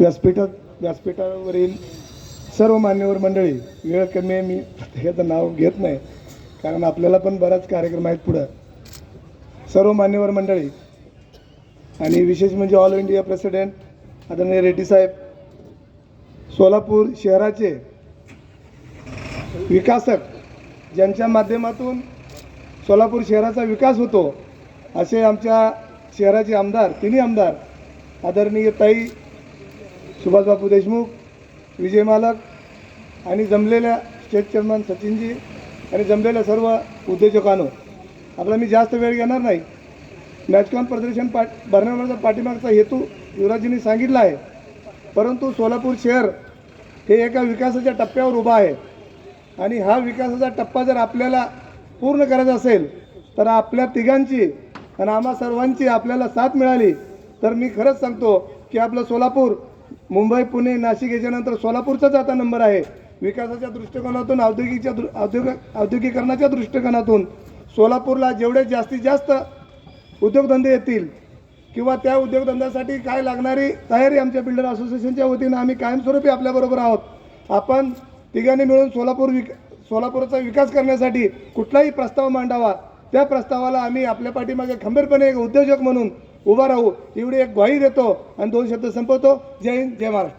व्यासपीठात व्यासपीठावरील सर्व मान्यवर मंडळी वेळ कमी आहे मी प्रत्येकाचं नाव घेत नाही कारण आपल्याला पण बराच कार्यक्रम आहेत पुढं. सर्व मान्यवर मंडळी आणि विशेष म्हणजे ऑल इंडिया प्रेसिडेंट आदरणीय रेड्डी साहेब सोलापूर शहराचे विकासक ज्यांच्या माध्यमातून सोलापूर शहराचा विकास होतो असे आमच्या शहराचे आमदार तिन्ही आमदार आदरणीय ताई सुभाषबापू देशमुख विजय मालक आणि जमलेल्या स्टेट चेअरमन सचिनजी आणि जमलेल्या सर्व उद्योजकांनो आपला मी जास्त वेळ घेणार नाही. मॅचकॉन प्रदर्शन पाठ भरण्यावरचा पाठीमागचा हेतू युवराजींनी सांगितला आहे. परंतु सोलापूर शहर हे एका विकासाच्या टप्प्यावर उभा आहे. आणि हा विकासाचा टप्पा जर आपल्याला पूर्ण करायचा असेल तर आपल्या तिघांची आणि आम्हा सर्वांची आपल्याला साथ मिळाली. तर मी खरंच सांगतो की आपलं सोलापूर मुंबई पुणे नाशिक याच्यानंतर सोलापूरचाच आता नंबर आहे. विकासाच्या दृष्टिकोनातून औद्योगिकच्या दृ औद्योगिक औद्योगिकरणाच्या दृष्टिकोनातून सोलापूरला जेवढे जास्तीत जास्त उद्योगधंदे येतील किंवा त्या उद्योगधंद्यासाठी काय लागणारी तयारी आमच्या बिल्डर असोसिएशनच्या वतीनं आम्ही कायमस्वरूपी आपल्याबरोबर आहोत. आपण तिघांनी मिळून सोलापूर विक सोलापूरचा विकास करण्यासाठी कुठलाही प्रस्ताव मांडावा. त्या प्रस्तावाला आम्ही आपल्या पाठीमागे खंबीरपणे एक उद्योजक म्हणून उभा राहू. एवढी एक ग्वाही देतो आणि दोन शब्द संपवतो. जय हिंद जय महाराष्ट्र.